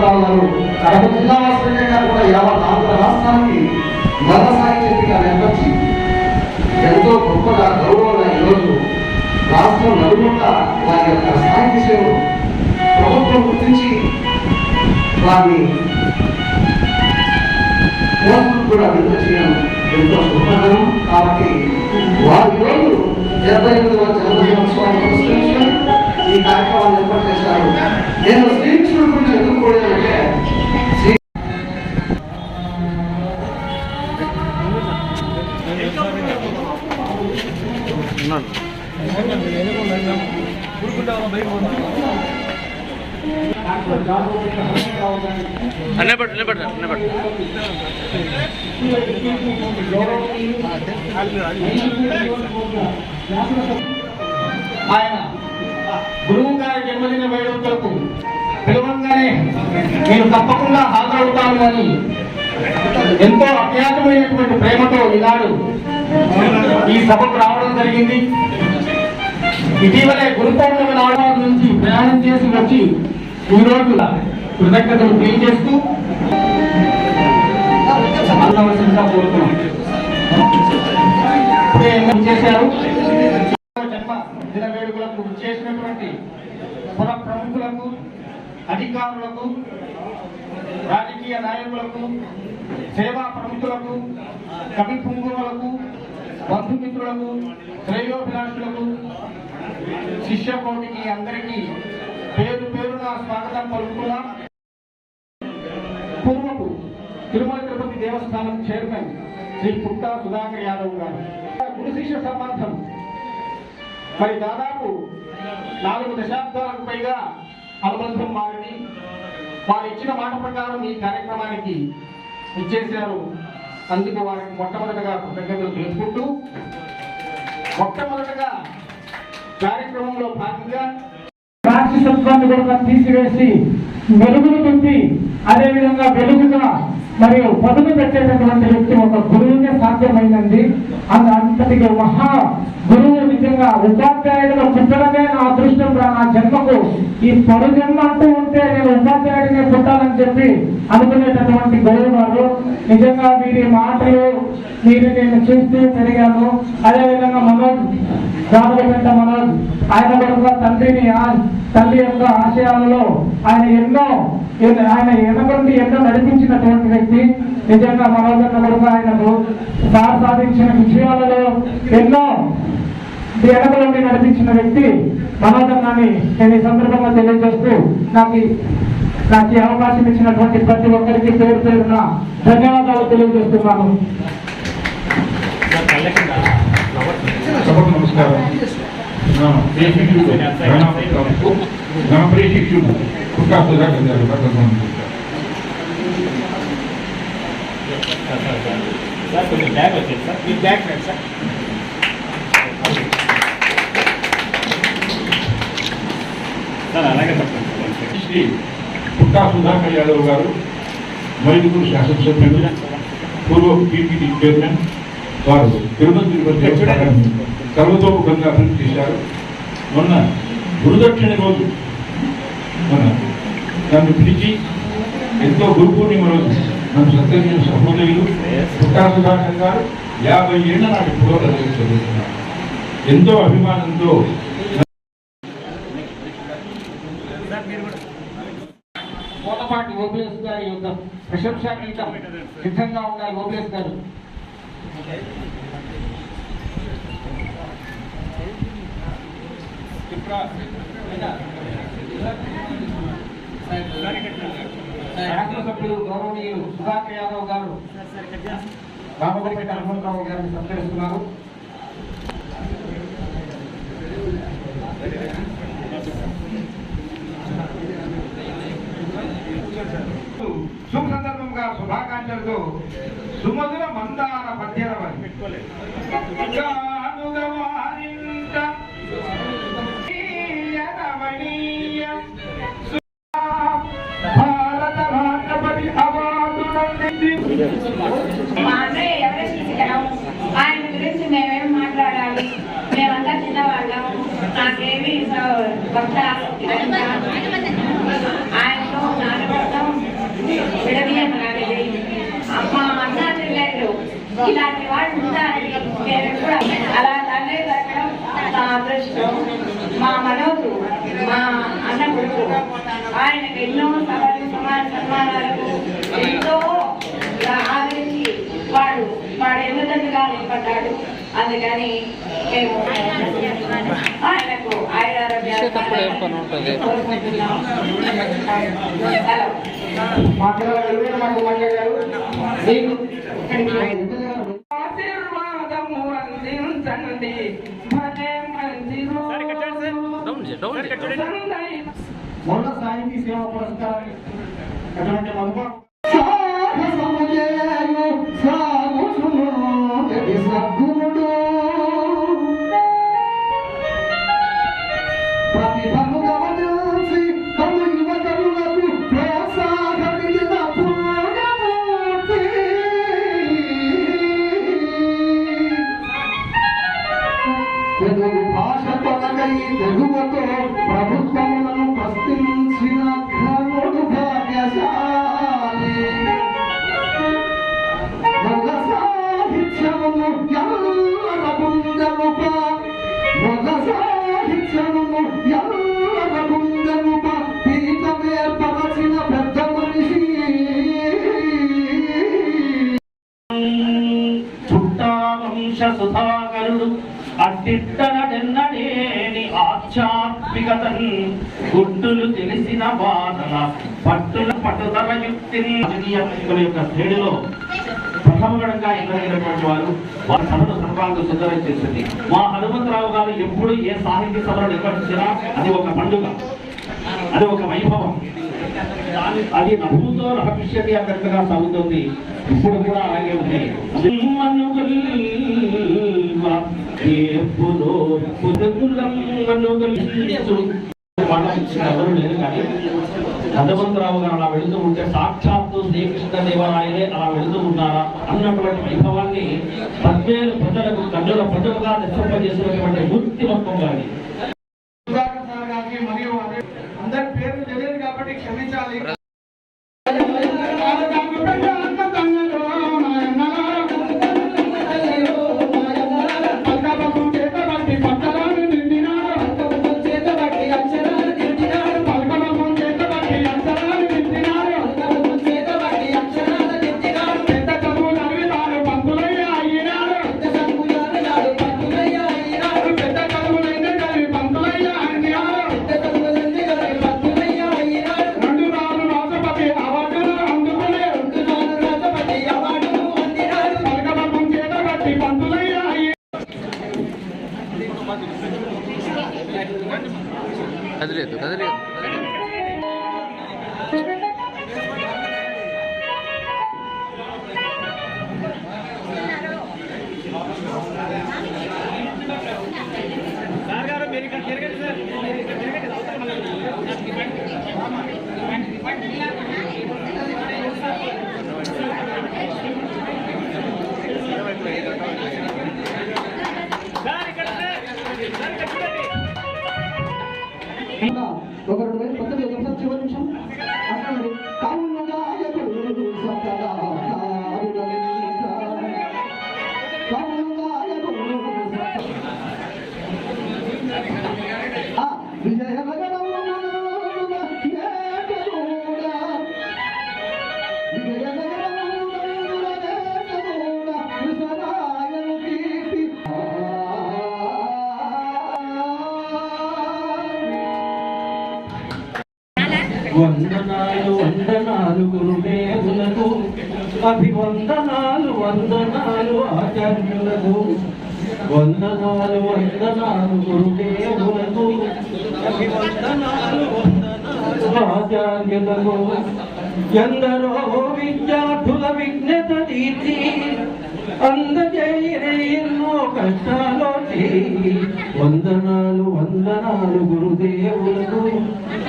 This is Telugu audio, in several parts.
కడప జిల్లా ఆశ్రయంగా కూడా యావత్ నాలుగు రాష్ట్రానికి మత సాహిత్యంగా నెరవేర్చి ఎంతో గొప్పగా గౌరవంగా ఈరోజు రాష్ట్రం నలుగురుట వారి యొక్క సాహిత్య సేవలు ప్రభుత్వం గుర్తించి వారిని కోర్సులు కూడా విడుదల చేయడం ఎంతో శుభకరం కాబట్టి వారి రోజు డెబ్బై ఎనిమిదవ జన్మదినోత్సవాన్ని పురస్కరించుకొని ఈ కార్యక్రమాన్ని ఏర్పాటు చేశారు. నేను శ్రీకృష్ణుడి గురించి పిలవంగానే నేను తప్పకుండా హాజరవుతాను అని ఎంతో అత్యాతమైనటువంటి ప్రేమతో ఈనాడు ఈ సభకు రావడం జరిగింది. ఇటీవలే గురు పౌర్ణమి నాడు నుంచి ప్రయాణం చేసి వచ్చి ఈ రోజు కృతజ్ఞతలు తెలియజేస్తూ అందవలసిందిగా కోరుతున్నాం. చేశారు? జన్మ దిన వేడుకలకు చేసినటువంటి పుర ప్రముఖులకు అధికారులకు రాజకీయ నాయకులకు సేవా ప్రముఖులకు కవి పుంగులకు బంధుమిత్రులకు శ్రేయోభిలాషులకు శిష్యకోటికి అందరికీ పేరు పేరున స్వాగతం పలుకుతున్నాం. పూర్వపు తిరుమల తిరుపతి దేవస్థానం చైర్మన్ శ్రీ పుట్టా సుధాకర్ యాదవ్ గారు. గురు శిష్య సంబంధం. మరి దాదాపు నాలుగు దశాబ్దాలకు పైగా అనుబంధం మారింది వారు ఇచ్చిన మాట ప్రకారం ఈ కార్యక్రమానికి ఇచ్చేశారు. అందుకు వారికి మొట్టమొదటగా కృతజ్ఞతలు తెలుసుకుంటూ మొట్టమొదటగా కార్యక్రమంలో భాగంగా రాక్షసత్వాన్ని కూడా తీసివేసి వెలుగును పొంది అదేవిధంగా వెలుగుగా మరియు పదును పెట్టేటటువంటి వ్యక్తి ఒక గురువునే సాధ్యమైందండి. అంత అంతటికి మహా గురువు నిజంగా ఉపాధ్యాయుడిగా పుట్టడమే నా అదృష్టం రా నా జన్మకు. ఈ పరు జన్మ అంటూ ఉంటే నేను ఉపాధ్యాయుడినే పుట్టాలని చెప్పి అనుకునేటటువంటి గౌరవాలు. గారు నిజంగా వీరి మాటలు మీరు నేను చూస్తూ పెరిగాను. అదేవిధంగా మనోజ్ రామగంట మనోజ్ ఆయన కూడా తండ్రిని ఆ- తల్లి యొక్క ఆశయాలలో ఆయన ఎన్నో ఆయన ఎనబండి ఎన్నో నడిపించినటువంటి వ్యక్తి. నిజంగా మనోజన్న కొడుకు ఆయనకు సాధించిన విషయాలలో ఎన్నో వెనకలోని నడిపించిన వ్యక్తి మనోజన్నాన్ని నేను ఈ సందర్భంగా తెలియజేస్తూ నాకు ఈ- నాకు ఈ అవకాశం ఇచ్చినటువంటి ప్రతి ఒక్కరికి పేరు పేరున ధన్యవాదాలు తెలియజేస్తున్నాను. నమస్కారం. సుధాకర్ గారు సార్ కొంచెం బ్యాగ్ వచ్చేది సార్. మీ బ్యాగ్ సార్. సార్ అలాగే సెకండ్. శ్రీ పుట్టా సుధాకర్ యాదవ్ గారు మైదుగురు శాసనసభ్యులు పూర్వ టీపీటీ చైర్మన్ వారు తిరుపతి తిరుపతి దేవస్థానాన్ని సర్వతోముఖంగా అభివృద్ధి చేశారు. మొన్న గురుదక్షిణ రోజు. మన నన్ను పిలిచి ఎంతో గురు పూర్ణిమ రోజు నన్ను సత్కరించిన సహోదరులు పుట్టా సుధాకర్ గారు యాభై ఏళ్ళ నాటి పూర్వ చదువుతున్నారు. ఎంతో అభిమానంతో కోటపాటి ఓబిఎస్ గారి యొక్క ప్రశంసాగీతం సిద్ధంగా ఉండాలి ఓబిఎస్ గారు. శాసనసభ్యులు గౌరవనీయులు సుధాకర్ యాదవ్ గారు రామగోపేట హనుమంతరావు గారిని సత్కరిస్తున్నారు శుభ సందర్భంగా శుభాకాంక్షలతో సుమధుర మందార పద్యాల భారత రాష్ట్రపతి అవార్డు మా అన్నయ్య ఎవరెస్ట్ ఆయన గురించి మేమేం మాట్లాడాలి? మేమంతా చిన్నవాళ్ళం. నాకేమి స- కొత్త ఆసక్తి లేదు. ఇలాంటి వాళ్ళు ఉంటారని ఎప్పుడు అలా తండ్రి దక్కడం నా అదృష్టం. మా మనోజు మా అన్న కొడుకు ఆయనకు ఎన్నో సభలు సమాన సన్మానాలకు ఎంతో ఆదరించి వాడు వాడు ఎన్నుదండుగా నిలబడ్డాడు. అందుకని మేము ఆయనకు ఆయురారోగ్యాలు మొన్న సాయంత్రం సేవా పురస్కారం అటువంటి మధుమ ఎల్లర గుండెలుప పీఠమే పరచిన పెద్ద మనిషి. చుట్టావంశ సుధాకరుడు అట్టిట్టనడెన్నడేని ఆధ్యాత్మికతన్ గుడ్డులు తెలిసిన బాధల పట్టుల పట్టుదల యుక్తిని. రాజకీయ యొక్క శ్రేణిలో ప్రథమగడంగా ఎన్నగినటువంటి వారు వారి సభను సంక్రాంతి సుందరం చేసింది. మా హనుమంతరావు గారు ఎప్పుడు ఏ సాహిత్య సభలు నిర్వహించినా అది ఒక పండుగ. అది ఒక వైభవం. అది నవ్వుతో రహస్యతి అన్నట్టుగా సాగుతుంది. ఇప్పుడు కూడా అలాగే ఉంది. మనం ఎవరు లేదు కానీ హనుమంతరావు గారు అలా వెళుతూ ఉంటే సాక్షాత్తు శ్రీకృష్ణ దేవరాయలే అలా వెళుతూ ఉన్నారా అన్నటువంటి వైభవాన్ని పద్మేలు ప్రజలకు కన్నుల ప్రజలుగా నిశ్చింపజేసినటువంటి మూర్తిమత్వం గారి మరియు అందరి పేర్లు తెలియదు కాబట్టి క్షమించాలి. వందనాలు ఆచార్యులకు వందనాలు వందనాలు గురుదేవులకు ఆచార్యులకు. ఎందరో విద్యార్థుల విజ్ఞత తీర్చి ఎన్నో కష్టాలోచి వందనాలు వందనాలు గురుదేవులకు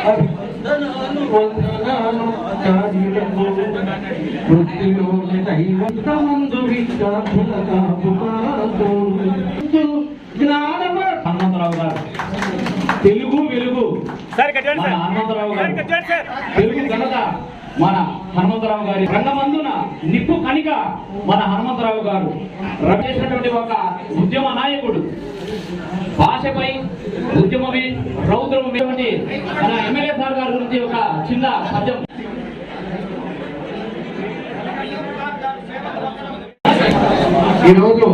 అభివందనాలు వందనాలు ఆచార్యులకు. వృత్తిలోని విద్యార్థుల జ్ఞానమ హనుమంతరావు గారు. తెలుగు వెలుగు. సార్ మన హనుమంతరావు గారు. తెలుగు ఘనత మన హనుమంతరావు గారి రంగమందున నిప్పు కనిక మన హనుమంతరావు గారు చేసినటువంటి ఒక ఉద్యమ నాయకుడు. భాషపై ఉద్యమమే రౌద్రమే మన ఎమ్మెల్యే సార్ గారి గురించి ఒక చిన్న పద్యం. ఈరోజు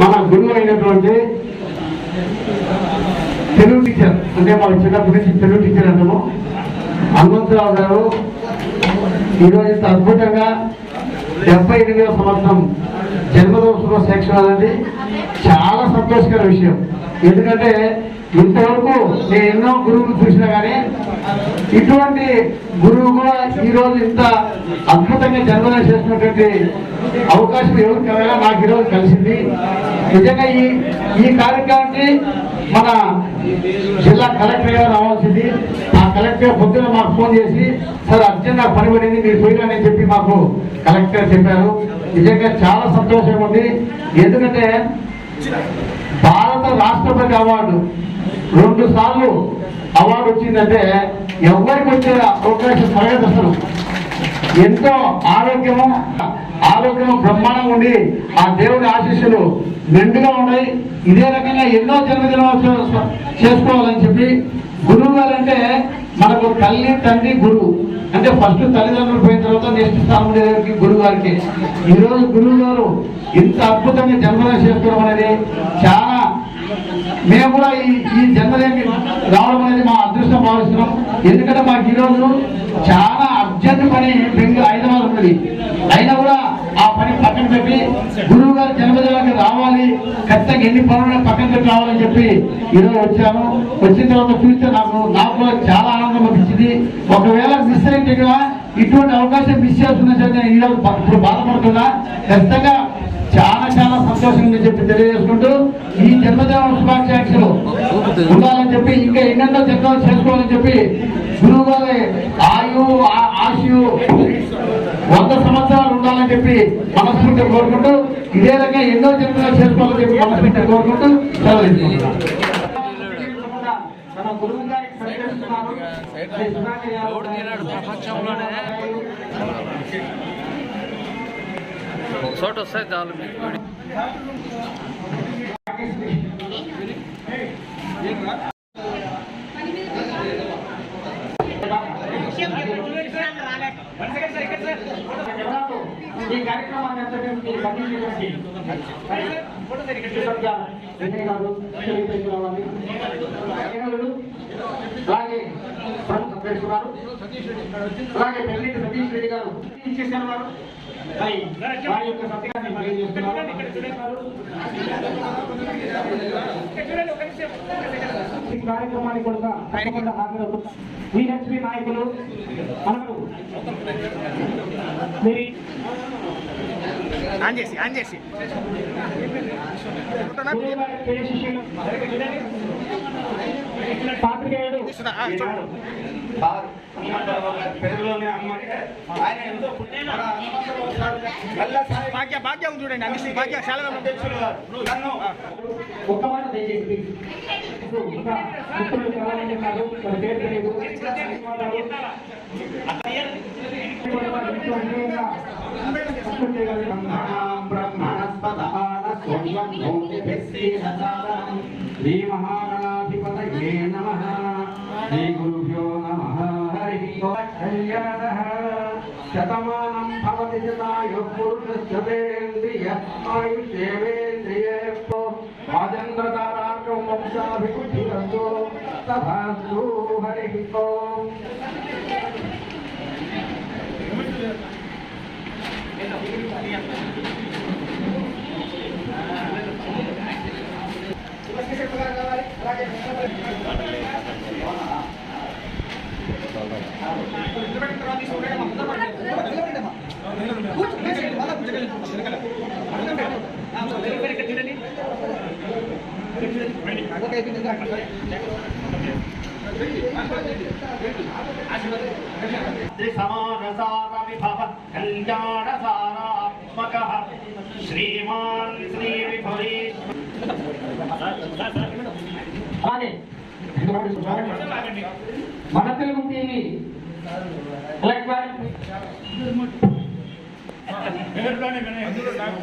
మన గురువు అయినటువంటి తెలుగు టీచర్ అంటే మన చిన్నప్పటి నుంచి తెలుగు టీచర్ అంటాము హనుమంతరావు గారు ఈరోజు ఇంత అద్భుతంగా డెబ్బై ఎనిమిదవ సంవత్సరం జన్మదోత్సవ సెక్షన్ అనేది చాలా సంతోషకర విషయం. ఎందుకంటే ఇంతవరకు నేను ఎన్నో గురువులు చూసినా కానీ ఇటువంటి గురువు కూడా ఈరోజు ఇంత అద్భుతంగా జన్మదినం చేసినటువంటి అవకాశం ఎవరు కలగా నాకు ఈరోజు కలిసింది. నిజంగా ఈ ఈ కార్యక్రమానికి మన జిల్లా కలెక్టర్ గారు రావాల్సింది. ఆ కలెక్టర్ పొద్దున మాకు ఫోన్ చేసి సార్ అర్జెంట్ నాకు పని పడింది మీరు పోయిరని చెప్పి మాకు కలెక్టర్ చెప్పారు. నిజంగా చాలా సంతోషంగా ఉంది. ఎందుకంటే భారత రాష్ట్రపతి అవార్డు రెండు సార్లు అవార్డు వచ్చిందంటే ఎవరికి వచ్చే అవకాశం కలగదు అసలు. ఎంతో ఆరోగ్యము ఆరోగ్యము బ్రహ్మ ఉండి ఆ దేవుడి ఆశీస్సులు మెండుగా ఉన్నాయి. ఇదే రకంగా ఎన్నో జన్మదినోత్సవం చేసుకోవాలని చెప్పి గురువు గారు అంటే మనకు తల్లి తండ్రి గురువు. అంటే ఫస్ట్ తల్లిదండ్రులు పోయిన తర్వాత నెక్స్ట్ స్థానం గారికి గురువు గారికి. ఈరోజు గురువు గారు ఇంత అద్భుతంగా జన్మదినం చేసుకోవడం అనేది చాలా మేము కూడా ఈ ఈ జన్మదినానికి రావడం అనేది మా అదృష్టం భావిస్తున్నాం. ఎందుకంటే మాకు ఈరోజు చాలా అర్జెంట్ పని బెంగళూరు హైదరాబాద్ ఉన్నది. అయినా కూడా పక్కన పెట్టి గురువు గారి జన్మదినానికి రావాలి ఖచ్చితంగా ఎన్ని పనులు పక్కన పెట్టి రావాలని చెప్పి ఈరోజు వచ్చాను వచ్చిన తర్వాత చూస్తే నాకు నాకు చాలా ఆనందం అనిపించింది. ఒకవేళ మిస్ అయితే కదా ఇటువంటి అవకాశం మిస్ చేస్తున్నా సరే నేను ఈరోజు ఇప్పుడు బాధపడుతున్నా. ఖచ్చితంగా చాలా చాలా సంతోషంగా చెప్పి తెలియజేసుకుంటూ ఈ జన్మదిన శుభాకాంక్షలు. ఉండాలని చెప్పి ఇంకా ఎన్నెన్నో జన్మలు చేసుకోవాలని చెప్పి గురువు గారి ఆయు ఆశయు వంద సంవత్సరాలు ఉండాలని చెప్పి మనస్ఫూర్తి కోరుకుంటూ ఇదే రకంగా ఎన్నో జన్మలు చేసుకోవాలని చెప్పి మనస్ఫూర్తి కోరుకుంటూ సెలవు మన గురువు గారికి ప్రకటిస్తున్నారు ప్రపంచంలోనే ఒక చోట వస్తే చాలు మీకు ఈ కార్యక్రమాన్ని అంతటిని పట్టించేటువంటి విజయ్ గారు రావాలి. అలాగే ప్రముఖ సభ్యులు గారు అలాగే పెళ్ళిటి సతీష్ రెడ్డి గారు ఇచ్చేసారు వారు. వారి యొక్క సత్యాన్ని ఈ కార్యక్రమానికి కూడా తప్పకుండా హాజరవుతూ విహెచ్పి నాయకులు మనకు మీరు ఆన్ చేసి ఆన్ చేసి. గురువుగారి ప్రియ శిష్యులు. పాత్రికేయుడు. భాగ్య భాగ్యం చూడండి అన్ని భాగ్య చాలా ఒక్క మాట దయచేసి. ఇప్పుడు ఇంకా మిత్రులు చాలా మంది ఉన్నారు వారి పేరు తెలియదు శ్రీ మహాగణాధిపతయే నమ శ్రీ గురుభ్యో నమ హరి కళ్యాణ శతమానం భవతి శతాయు పురుషేంద్రియ त्रिसमानसारविभव कल्याणसारात्मकः श्रीमान् అలాగే మన తెలుగు టీవీ. ఎలక్ట్రానిక్ అందులో నాకు